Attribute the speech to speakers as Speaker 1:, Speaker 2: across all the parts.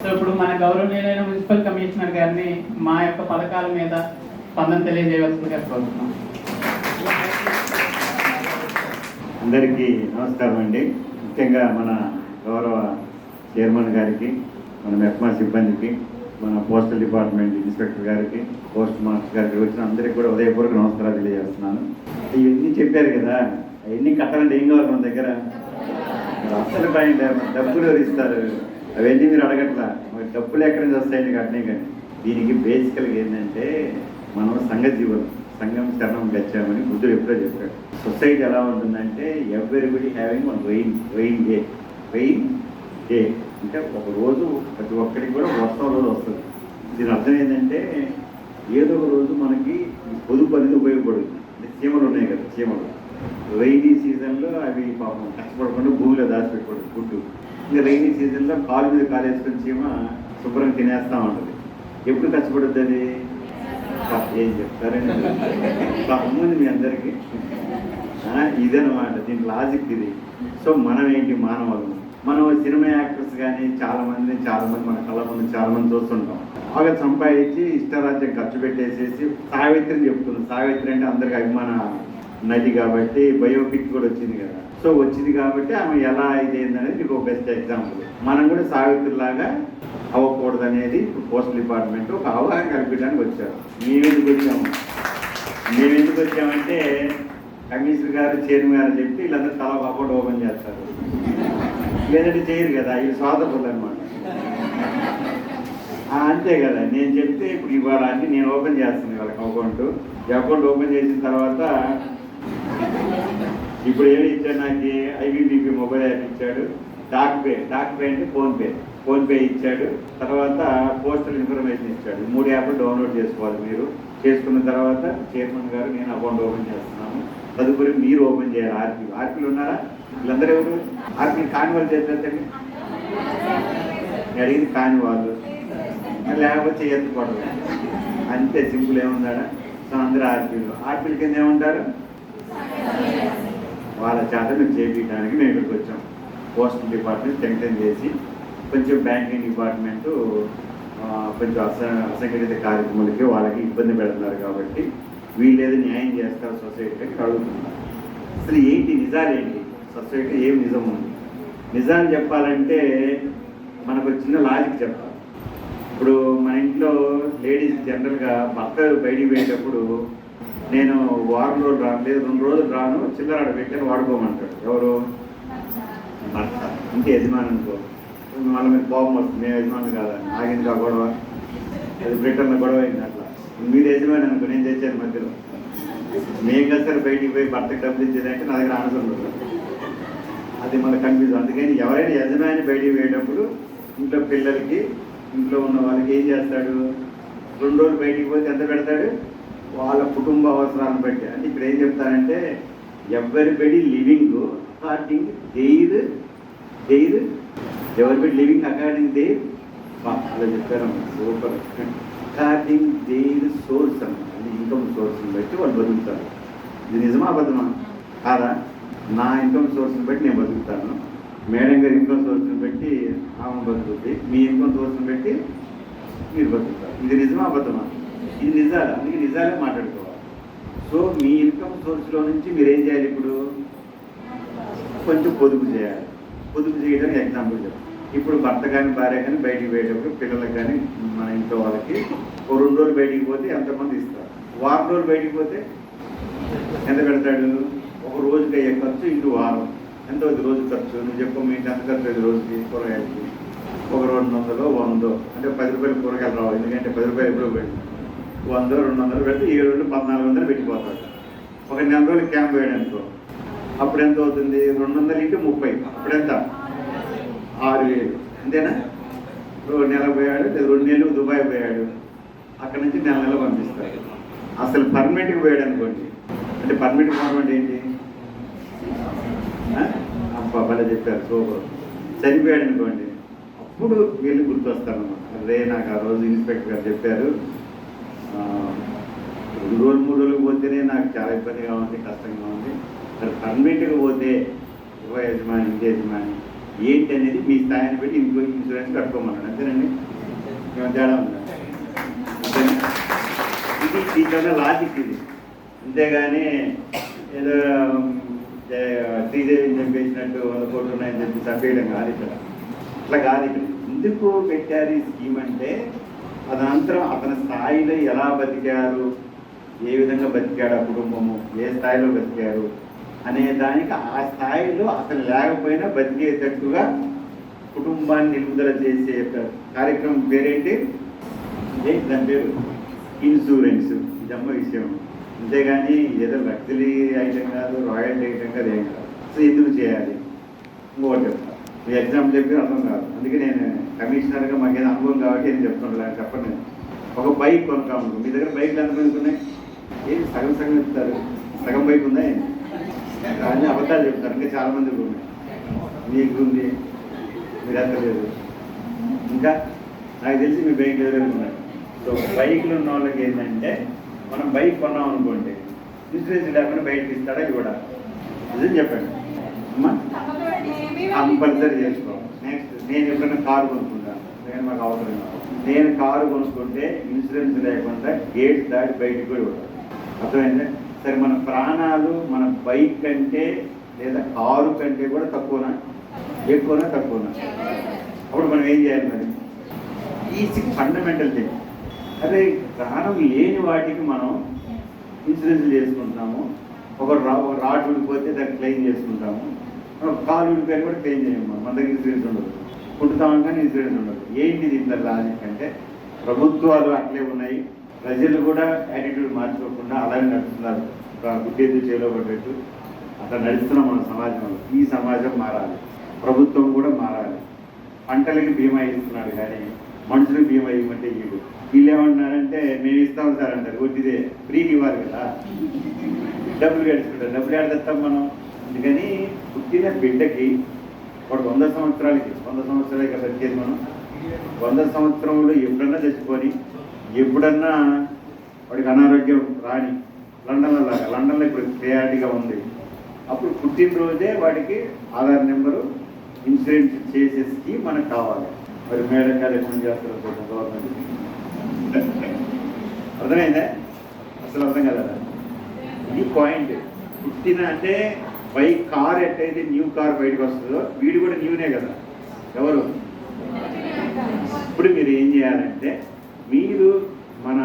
Speaker 1: So ఇప్పుడు మన గౌరవనీయులైన మున్సిపల్ కమిషనర్ గారిని మా యొక్క పథకాల మీద స్పందన తెలియజేయవలసిందిగా కోరుతున్నాం.
Speaker 2: అందరికీ నమస్కారం అండి. ముఖ్యంగా మన గౌరవ చైర్మన్ గారికి మన మెప్మా సిబ్బందికి మన పోస్టల్ డిపార్ట్మెంట్ ఇన్స్పెక్టర్ గారికి పోస్ట్ మాస్టర్ గారికి వచ్చిన అందరికీ కూడా ఉదయపూర్వక నమస్కారాలు తెలియజేస్తున్నాను. ఇవన్నీ చెప్పారు కదా అవన్నీ కట్టాలంటే ఏం కావాలి మన దగ్గర? అసలు పాయింట్ డబ్బులు ఇస్తారు? అవన్నీ మీరు అడగట్లా. మరి డబ్బులు ఎక్కడి నుంచి వస్తాయండి కట్టినాయి కానీ దీనికి బేసికల్గా ఏంటంటే మనం సంఘ జీవనం సంఘం శరణం గచ్చామని బుద్ధుడు ఎప్పుడో చెప్పాడు. సొసైటీ ఎలా ఉంటుందంటే everybody having one rain rain day rain day అంటే ఒక రోజు ప్రతి ఒక్కరికి కూడా వర్షం రోజు వస్తుంది. దీని అర్థం ఏంటంటే ఏదో ఒక రోజు మనకి పొదుపు అనేది ఉపయోగపడుతుంది. అంటే చీమలు ఉన్నాయి కదా చీమలు. రైనీ సీజన్లో అవి పాపం కష్టపడకుండా భూమిలో దాచిపెట్టుకోవడం ఫుడ్ ఇంకా రైనీ సీజన్లో కాలు మీద కాలు వేసుకొని చీమ శుభ్రం తినేస్తూ ఉంటుంది. ఎప్పుడు కష్టపడుద్ది అది? ఏం చెప్తారండి ఉంది మీ అందరికీ ఇదనమాట దీని లాజిక్ ఇది. సో మనం ఏంటి మానవులు? మనం సినిమా యాక్టర్స్ కానీ చాలా మంది చాలా మంది మన కళ్ళ ముందు చాలా మంది చూస్తుంటాం. బాగా సంపాదించి ఇష్టరాజ్యం ఖర్చు పెట్టేసేసి సావిత్రిని చెప్తున్నాం. సావిత్రి అంటే అందరికి అభిమాన నది కాబట్టి బయోపిక్ కూడా వచ్చింది కదా. సో వచ్చింది కాబట్టి ఆమె ఎలా ఇది అనేది మీకు బెస్ట్ ఎగ్జాంపుల్ మనం కూడా సావిత్రిలాగా అవ్వకూడదు అనేది పోస్టల్ డిపార్ట్మెంట్ ఒక అవగాహన కల్పించడానికి వచ్చారు. మేమెందుకు వచ్చాము? మేము ఎందుకు వచ్చామంటే కమిషనర్ గారు చైర్మన్ గారు చెప్పి వీళ్ళందరూ తల ఒక అకౌంట్ ఓపెన్ చేస్తారు. లేదంటే చేయరు కదా ఇవి స్వాతంత్రులు అనమాట అంతే కదా. నేను చెప్తే ఇప్పుడు ఇవాళ అన్ని నేను ఓపెన్ చేస్తాను వాళ్ళకి అకౌంట్. ఈ అకౌంట్ ఓపెన్ చేసిన తర్వాత ఇప్పుడు ఏమి ఇచ్చాడు నాకు? ఐబీబీపీ మొబైల్ యాప్ ఇచ్చాడు. డాక్ పే డాక్ పే అంటే ఫోన్పే. ఫోన్పే ఇచ్చాడు. తర్వాత పోస్టల్ ఇన్ఫర్మేషన్ ఇచ్చాడు. మూడు యాప్లు డౌన్లోడ్ చేసుకోవాలి మీరు. చేసుకున్న తర్వాత చైర్మన్ గారు నేను అకౌంట్ ఓపెన్ చేస్తున్నాను తదుపరి మీరు ఓపెన్ చేయాలి. ఆర్పీ. ఆర్పీలు ఉన్నారా? వీళ్ళందరూ ఎవరు? ఆర్పీ కాని వాళ్ళు చేస్తారు అడిగింది కాని వాళ్ళు లేకపోతే ఎత్తుకోవడం అంతే సింపుల్ ఏముందా సో అందరూ ఆర్పీలు. ఆర్పీల కింద ఏముంటారు? వాళ్ళ చేత మేము చేపించడానికి మేము ఇక్కడికి వచ్చాం. పోస్టల్ డిపార్ట్మెంట్ టెంక్టైన్ చేసి కొంచెం బ్యాంకింగ్ డిపార్ట్మెంటు కొంచెం అస అసంఘటిత కార్యక్రమాలకి వాళ్ళకి ఇబ్బంది పెడుతున్నారు కాబట్టి వీళ్ళేదో న్యాయం చేస్తారు సొసైటీకి అడుగుతున్నారు. అసలు ఏంటి నిజాలు ఏంటి? సొసైటీ ఏం నిజం ఉంది? నిజాలు చెప్పాలంటే మనకు చిన్న లాజిక్ చెప్పాలి. ఇప్పుడు మన ఇంట్లో లేడీస్ జనరల్గా భర్త బయటికి పోయేటప్పుడు నేను వారం రోజులు రాను లేదు రెండు రోజులు రాను చిల్లర పెట్టాను వాడుకోమంటాడు. ఎవరు? భర్త. ఇంకే యజమాని అనుకో. మళ్ళీ మీకు కోపం వస్తుంది. మేము యజమాని కాదని. ఆగింది ఆ గొడవ. అది బ్రిటన్లో గొడవ అయింది అట్లా. మీరు యజమాని అనుకో నేను తెచ్చాను మధ్యలో. మేము కలిసి బయటికి పోయి భర్తకి డబ్బులు ఇచ్చేదంటే నా దగ్గర ఆన్సర్ ఉండదు. అది మన కన్ఫ్యూజ్ అందుకని ఎవరైనా యజమాని బయటికి పోయేటప్పుడు ఇంట్లో పిల్లలకి ఇంట్లో ఉన్న వాళ్ళకి ఏం చేస్తాడు? రెండు రోజులు బయటికి పోతే ఎంత పెడతాడు? వాళ్ళ కుటుంబ అవసరాలను బట్టి. అంటే ఇక్కడ ఏం చెప్తారంటే everybody living according their their everybody living according their? అలా చెప్పారు సూపర్. అకార్డింగ్ దేర్ సోర్స్ అన్నమాట. అంటే ఇన్కమ్ సోర్స్ని బట్టి వాళ్ళు బతుకుతారు. ఇది నిజమా అబద్ధమా? కాదా? నా ఇన్కమ్ సోర్స్ని బట్టి నేను బతుకుతాను. మేడం గారి ఇన్కమ్ సోర్స్ని బట్టి ఆమె బతుకుతుంది. మీ ఇన్కమ్ సోర్స్ని బట్టి మీరు బతుకుతారు. ఇది నిజమా అబద్ధమా? ఇది నిజాలు అందుకే నిజాలే మాట్లాడుకోవాలి. సో మీ ఇన్కమ్ సోర్స్లో నుంచి మీరు ఏం చేయాలి ఇప్పుడు? కొంచెం పొదుపు చేయాలి. పొదుపు చేయడానికి ఎగ్జాంపుల్ చెప్తాను ఇప్పుడు భర్త కానీ భార్య కానీ బయటికి పోయేటప్పుడు పిల్లలకు కానీ మన ఇంట్లో వాళ్ళకి ఓ రెండు రోజులు బయటికి పోతే ఎంతమంది ఇస్తారు? వారం రోజులు బయటికి పోతే ఎంత పెడతాడు ఒక రోజుకి అయ్యే ఖర్చు ఇంటూ వారం. ఎంత అవుతుంది రోజు ఖర్చు? నువ్వు చెప్పు మీ ఇంటి ఎంత ఖర్చు అవుతుంది రోజుకి కూరగాయలకి? ఒక రెండు వందలో వందో. అంటే పది రూపాయలు కూరగాయలు రావు ఎందుకంటే పది రూపాయలు ఎప్పుడో పెట్టి వంద రెండు వందలు పెడితే ఏడు రోజులు పద్నాలుగు వందలు పెట్టిపోతాడు. ఒక నెల రోజులు క్యాంప్ వేయడం అప్పుడు ఎంత అవుతుంది? రెండు వందలు ఇంటి ముప్పై. అప్పుడు ఎంత ఆరు వేలు. అంతేనా? రెండు నెల పోయాడు రెండు నెలలు దుబాయ్ పోయాడు. అక్కడ నుంచి నెల నెల పంపిస్తాడు. అసలు పర్మనెంట్కి పోయాడు అనుకోండి అంటే పర్మనెంట్ పోవడం ఏంటి? అబ్బా భలే చెప్పారు సూపర్. చనిపోయాడు అనుకోండి అప్పుడు వీళ్ళు గుర్తొస్తారన్నమాట. అదే నాకు ఆ రోజు ఇన్స్పెక్టర్ గారు చెప్పారు రెండు రోజులు మూడు రోజులు పోతేనే నాకు చాలా ఇబ్బందిగా ఉంది కష్టంగా ఉంది. మరి పర్మనెంట్గా పోతే యువ యజమాని ఇంటి యజమాని ఏంటి అనేది మీ స్థాయిని పెట్టి ఇంకో ఇన్సూరెన్స్ కట్టుకోమన్నాడు అంతేనండి? తేడా ఉంది? ఇది దీంట్లో లాజిక్ ఇది. అంతేగాని ఏదో శ్రీదేవిని చంపేసినట్టు వంద కోట్లు ఉన్నాయని చెప్పి చంపేయడం కాదు ఇక్కడ. అట్లా కాదు ఇక్కడ. ఎందుకు పెట్టారు ఈ స్కీమ్ అంటే అనంతరం అతని స్థాయిలో ఎలా బతికారు? ఏ విధంగా బతికాడు ఆ కుటుంబము? ఏ స్థాయిలో బతికారు అనే దానికి ఆ స్థాయిలో అతను లేకపోయినా బతికేటట్టుగా కుటుంబాన్ని నిలుపుదల చేసే కార్యక్రమం పేరేంటి? దాని పేరు? ఇన్సూరెన్స్. ఇదమ్మ విషయం. అంతేగాని ఏదో లగ్జరీ ఐటమ్ కాదు రాయల్టీ ఐటమ్ కాదు ఏం కాదు. సో ఎందుకు చేయాలి? ఇంకోటి చెప్తా మీ ఎగ్జామ్ చెప్పి అర్థం కాదు. అందుకే నేను కమిషనర్గా మాకు ఏదో అనుభవం కాబట్టి నేను చెప్తున్నాను చెప్పండి. ఒక బైక్ కొనుక్కాము మీ దగ్గర బైక్లు ఎంత ఉన్నాయి? ఏంటి సగం సగం చెప్తారు? సగం బైక్ ఉందా అన్ని అబద్ధాలు చెప్తారు. ఇంకా చాలా మందికి ఉన్నాయి. మీకు ఉంది మీరు అంత లేదు ఇంకా నాకు తెలిసి మీ బైక్ ఎవరైనా ఉన్నారు. సో బైక్లు ఉన్న వాళ్ళకి ఏంటంటే మనం బైక్ కొన్నాం అనుకోండి ఇన్సూరెన్స్ లేకుండా బయటకి ఇస్తాడా ఇవ్వడా? నిజం చెప్పండి. అమ్మా. కంపల్సరీ చేసుకోవాలి నెక్స్ట్ నేను ఎప్పుడైనా కారు కొనుక్కుంటాను నేను మాకు అవసరం నేను కారు కొనుక్కుంటే ఇన్సూరెన్స్ లేకుండా గేట్ దాటి బయటకు కూడా ఇవ్వడం అర్థమైందా? సరే మన ప్రాణాలు మన బైక్ కంటే లేదా కారు కంటే కూడా తక్కువనా? ఎక్కువనా తక్కువనా? అప్పుడు మనం ఏం చేయాలి మరి? ఈ ఫండమెంటల్ థింగ్ అదే ప్రాణం లేని వాటికి మనం ఇన్సూరెన్స్ చేసుకుంటాము. ఒక రా ఒక రాడ్ విడిపోతే దాన్ని క్లెయిమ్ చేసుకుంటాము. కాలు పేరు కూడా క్లెయిమ్ చేయము మన. దగ్గర ఇన్సూరెన్స్ ఉండదు కుట్టుతాం కానీ ఇన్సూరెన్స్ ఉండదు ఏంటి దీంట్లో లాజిక్ అంటే ప్రభుత్వాలు అట్లే ఉన్నాయి. ప్రజలు కూడా యాటిట్యూడ్ మార్చుకోకుండా అలాగే నడుస్తున్నారు. గుడ్డేది చేలో పడ్డట్టు అట్లా నడుస్తున్నాం మన సమాజంలో. ఈ సమాజం మారాలి. ప్రభుత్వం కూడా మారాలి. పంటలకి బీమా ఇస్తున్నాడు కానీ మనుషులకు బీమా ఇవ్వమంటే ఇవ్వడు వీళ్ళు ఏమంటున్నారంటే మేము ఇస్తాం సార్ అంటారు. ఒట్టిదే. ఫ్రీకి ఇవ్వాలి కదా. డబ్బులు గడుచుకుంటారు డబ్బులు ఏడతాం మనం. అందుకని పుట్టిన బిడ్డకి వాడు వంద సంవత్సరాలకి వంద సంవత్సరాలకి బతికేది మనం? వంద సంవత్సరంలో ఎప్పుడన్నా తెచ్చుకొని ఎప్పుడన్నా వాడికి అనారోగ్యం రాని లండన్లో లాగా లండన్లో ఇప్పుడు క్లియారిటీగా ఉంది. అప్పుడు పుట్టినరోజే వాడికి ఆధార్ నెంబరు ఇన్సూరెన్స్ చేసే స్కీమ్ మనకు కావాలి. మరి మేడం గారు ఎప్పుడు చేస్తారు? గవర్నమెంట్ అర్థమైందా? అసలు అర్థం కదా ఈ పాయింట్. పుట్టిన అంటే బైక్ కార్ ఎట్టయితే న్యూ కార్ బయటకు వస్తుందో వీడు కూడా న్యూనే కదా? ఎవరు? ఇప్పుడు మీరు ఏం చేయాలంటే మీరు మన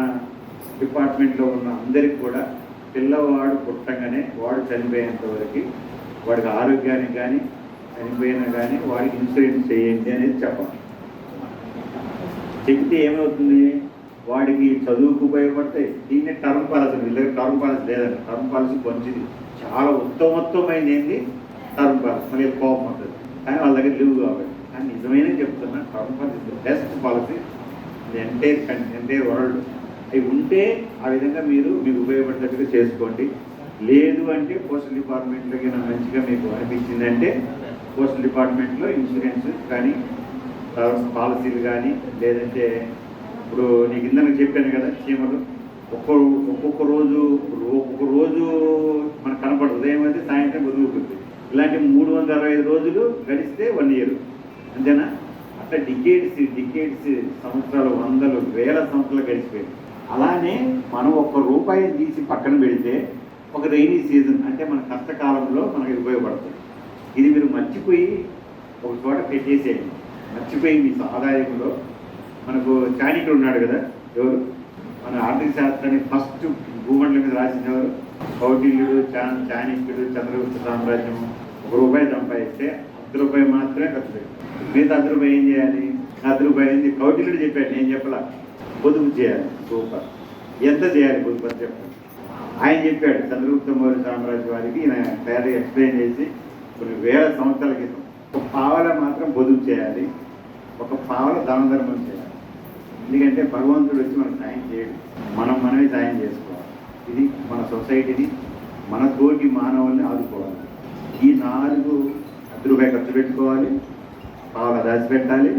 Speaker 2: డిపార్ట్మెంట్లో ఉన్న అందరికి కూడా పిల్లవాడు పుట్టంగానే వాడు చనిపోయేంత వరకు వాడికి ఆరోగ్యానికి కానీ చనిపోయినా కానీ వాడికి ఇన్సూరెన్స్ చేయండి అనేది చెప్పాలి. చెప్తే ఏమవుతుంది? వాడికి చదువుకు ఉపయోగపడతాయి. దీన్ని టర్మ్ పాలసీ వీళ్ళ టర్మ్ పాలసీ లేదండి టర్మ్ పాలసీ మంచిది. చాలా ఉత్తమోత్తమైన ఏంది? టర్మ్ పాలసీ మళ్ళీ కోపం ఉంటుంది కానీ వాళ్ళ దగ్గర లీవ్ కాబట్టి. కానీ నిజమైన చెప్తున్నా term policy best policy entire entire world అవి ఉంటే ఆ విధంగా మీరు మీకు ఉపయోగపడేటట్టుగా చేసుకోండి. లేదు అంటే పోస్టల్ డిపార్ట్మెంట్లో కింద మంచిగా మీకు అనిపించిందంటే పోస్టల్ డిపార్ట్మెంట్లో ఇన్సూరెన్స్ కానీ టర్మ్ పాలసీలు కానీ లేదంటే ఇప్పుడు నీకు ఇందాక చెప్పాను కదా చీమలు. ఒక్కొక్క ఒక్కొక్క రోజు ఒక రోజు మనకు కనపడదు. ఉదయం అయితే సాయంత్రం వదులుతుంది ఇలాంటి మూడు వందల అరవై ఐదు రోజులు గడిస్తే వన్ ఇయర్ అంతేనా? అట్లా డికేట్స్ డికేట్స్ సంవత్సరాలు వందలు వేల సంవత్సరాలు గడిచిపోయాయి అలానే మనం ఒక్క రూపాయి తీసి పక్కన పెడితే ఒక రైనీ సీజన్ అంటే మన కష్టకాలంలో మనకి ఉపయోగపడుతుంది. ఇది మీరు మర్చిపోయి ఒక చోట పెట్టేసేయండి. మర్చిపోయి మీ ఆదాయంలో మనకు చాణికుడు ఉన్నాడు కదా ఎవరు? మన ఆర్థిక శాస్త్రాన్ని ఫస్ట్ భూమండలం మీద రాసినవారు. కౌటిల్యుడు చా చాణిక్యుడు చంద్రగుప్త సామ్రాజ్యం ఒక రూపాయి సంపాదిస్తే అర్ధ రూపాయి మాత్రమే ఖర్చు మిగతా అర్ధ రూపాయి ఏం చేయాలి? అర్ధ రూపాయి ఏంది? కౌటిల్యుడు చెప్పాడు నేను చెప్పలా. పొదుపు చేయాలి సూపర్ ఎంత చేయాలి పొదుపు అని చెప్పాడు. ఆయన చెప్పాడు చంద్రగుప్త మౌర్య సామ్రాజ్య వారికి ఈయన పేద ఎక్స్ప్లెయిన్ చేసి కొన్ని వేల సంవత్సరాల క్రితం ఒక పావల మాత్రం పొదుపు చేయాలి. ఒక పావల దాన ధర్మం చేయాలి. ఎందుకంటే భగవంతుడు వచ్చి మనకు సాయం చేయడు. మనం మనమే సాయం చేసుకోవాలి. ఇది మన సొసైటీని మన తోటి మానవుల్ని ఆదుకోవాలి. ఈ నాలుగు పది రూపాయి ఖర్చు పెట్టుకోవాలి. పావుల దాచి పెట్టాలి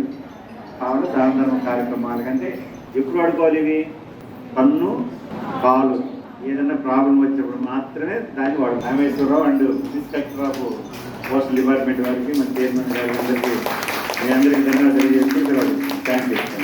Speaker 2: పావుల దాన ధర్మ కార్యక్రమాల కంటే ఎప్పుడు వాడుకోవాలి ఇవి? పన్ను పాలు ఏదైనా ప్రాబ్లం వచ్చినప్పుడు మాత్రమే దాన్ని వాడు Rameshwara Rao and inspector of postal department వారికి మన చైర్మన్ గారికి అందరికీ మీ అందరికీ ధన్యవాదాలు తెలియజేస్తూ థ్యాంక్ యూ